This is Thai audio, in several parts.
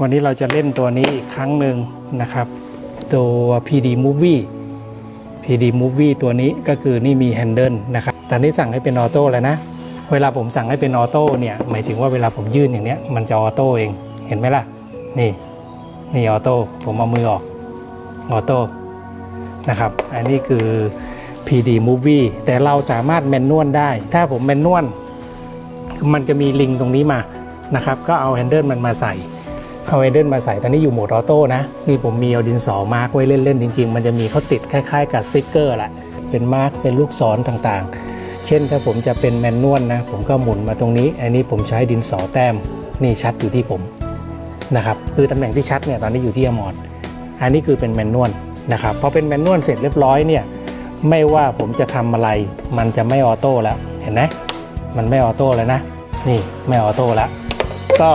วันนี้เราจะเล่นตัวนี้อีกครั้งหนึ่งนะครับ ตัว PD Movie PD Movie ตัวนี้ก็คือนี่มี Handle นะครับตอนนี้สั่งให้เป็นออโต้แล้วนะ เวลาผมสั่งให้เป็นออโต้เนี่ย หมายถึงว่าเวลาผมยื่นอย่างเนี้ย มันจะออโต้เอง เห็นไหมล่ะ นี่ นี่ออโต้ ผมเอามือออก ออโต้ นะครับ อันนี้คือ PD Movie แต่เราสามารถแมนนวลได้ ถ้าผมแมนนวล มันจะมีลิงก์ตรงนี้มา นะครับ ก็เอาแฮนเดิลมันมาใส่ เอาแฮนเดิลมาใส่ตอนนี้อยู่โหมดออโต้นะนี่ผมมีเอาดินสอมาร์กไว้เล่นๆ จริง ๆ มันจะมีเขาติดคล้ายๆ กับสติ๊กเกอร์แหละเป็นมาร์กเป็นลูกศรต่างๆ เช่นถ้าผมจะเป็นแมนนวลนะ ผมก็หมุนมาตรงนี้ อันนี้ผมใช้ดินสอแต้มนี่ชัดอยู่ที่ผมนะครับคือตำแหน่งที่ชัดเนี่ยตอนนี้อยู่ที่อมอดอันนี้คือเป็นแมนนวลนะครับพอเป็นแมนนวลเสร็จเรียบร้อยเนี่ยไม่ว่าผมจะทำอะไร มันจะไม่ออโต้แล้วเห็นไหมมันไม่ออโต้แล้วนะ นี่ไม่ออโต้แล้วก็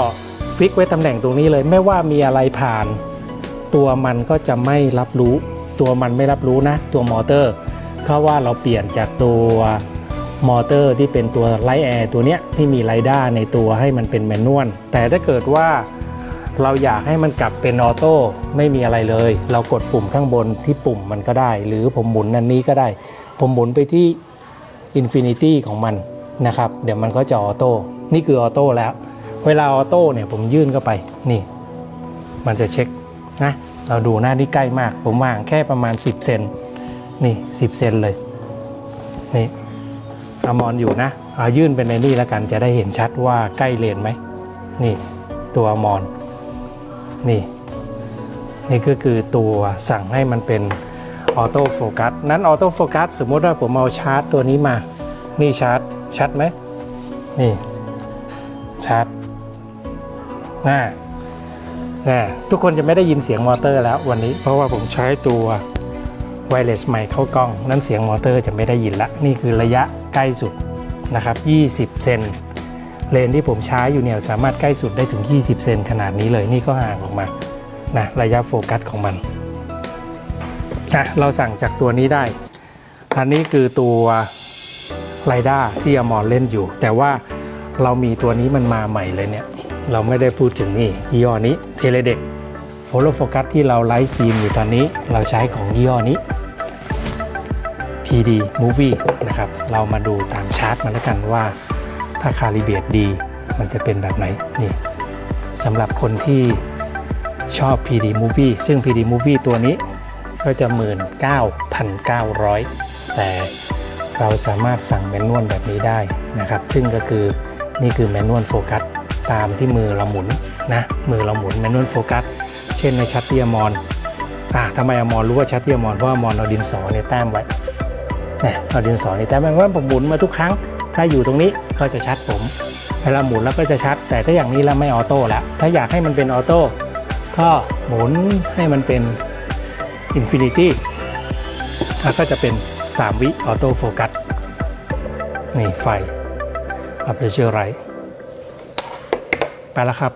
ฟิกไว้ตำแหน่งตรงนี้เลย ไม่ว่ามีอะไรผ่าน ตัวมันก็จะไม่รับรู้ ตัวมันไม่รับรู้นะ ตัวมอเตอร์เพราะว่าเราเปลี่ยนจากตัวมอเตอร์ที่เป็นตัวไลแอร์ตัวเนี้ยที่มีไรด้าในตัวให้มันเป็นแมนนวลแต่ถ้าเกิดว่าเราอยากให้มันกลับเป็นออโต้ไม่มีอะไรเลย เรากดปุ่มข้างบนที่ปุ่มมันก็ได้ หรือผมหมุนอันนี้ก็ได้ ผมหมุนไปที่ Infinity ของมันนะครับ เดี๋ยวมันก็จะออโต้นี่คือออโต้แล้ว เวลาออโต้เนี่ยผมยื่นเข้าไปนี่ มันจะเช็คนะเราดูหน้านี่ใกล้มาก ผมวางแค่ประมาณ 10 เซนนี่ 10 เซนเลย นี่อามอนอยู่นะเอายื่นเป็นในนี่แล้วกันจะได้เห็นชัดว่าใกล้เลนไหมนี่ตัวอมอนนี่นี่ก็คือตัวสั่งให้มันเป็นออโต้โฟกัสนั้นออโต้โฟกัสสมมติว่าผมเอาชาร์จตัวนี้มา นี่ชาร์จชัดไหมนี่ชาร์จ น่าน่าทุกคนจะไม่ได้ยินเสียงมอเตอร์แล้ววันนี้ เพราะว่าผมใช้ตัวไวเลสใหม่เข้ากล้อง นั้นเสียงมอเตอร์จะไม่ได้ยินละ นี่คือระยะใกล้สุดนะครับ 20 เซนเลนที่ผมใช้อยู่เนี่ยสามารถใกล้สุดได้ถึง 20 เซนขนาดนี้เลยนี่ก็ห่างออกมานะระยะโฟกัสของมันอะเราสั่งจากตัวนี้ได้ อันนี้คือตัวไรด้าที่อมรเล่นอยู่ แต่ว่าเรามีตัวนี้มันมาใหม่เลยเนี่ย เราไม่ได้พูดถึงนี่ยี่ห้อนี้เทเลเด็กโฟล์โฟกัสที่เราไลฟ์สตรีมอยู่ตอนนี้เราใช้ของยี่ห้อนี้ PD Movie นะครับ เรามาดูตามชาร์ตมาแล้วกันว่า ถ้าคาลิเบตดี มันจะเป็นแบบไหนนี่สำหรับคนที่ชอบ PD Movie ซึ่ง PD Movie ตัวนี้ก็จะ 19,900 แต่เราสามารถสั่งแมนนวลแบบนี้ได้นะครับ ซึ่งก็คือนี่คือแมนนวลโฟกัส ตามที่มือเราหมุนนะมือเราหมุนแมนนวลโฟกัสเช่นในชัตเตียมอนอ่าทำไมอมอนรู้ว่าชัตเตียมอนเพราะอมอนเอาดินสอเนี่ยแต้มไว้เนี่ยเอาดินสอเนี่ยแต้มไว้ว่าผมหมุนมาทุกครั้ง ถ้าอยู่ตรงนี้ก็จะชัดผมเวลาหมุนแล้วก็จะชัด แต่ถ้าอย่างนี้แล้วไม่ออโต้แล้วถ้าอยากให้มันเป็นออโต้ก็หมุนให้มันเป็นอินฟินิตี้แล้วก็จะเป็น 3 วิออโต้โฟกัสนี่ไฟอัพเดเชอร์ไร ไปแล้วครับ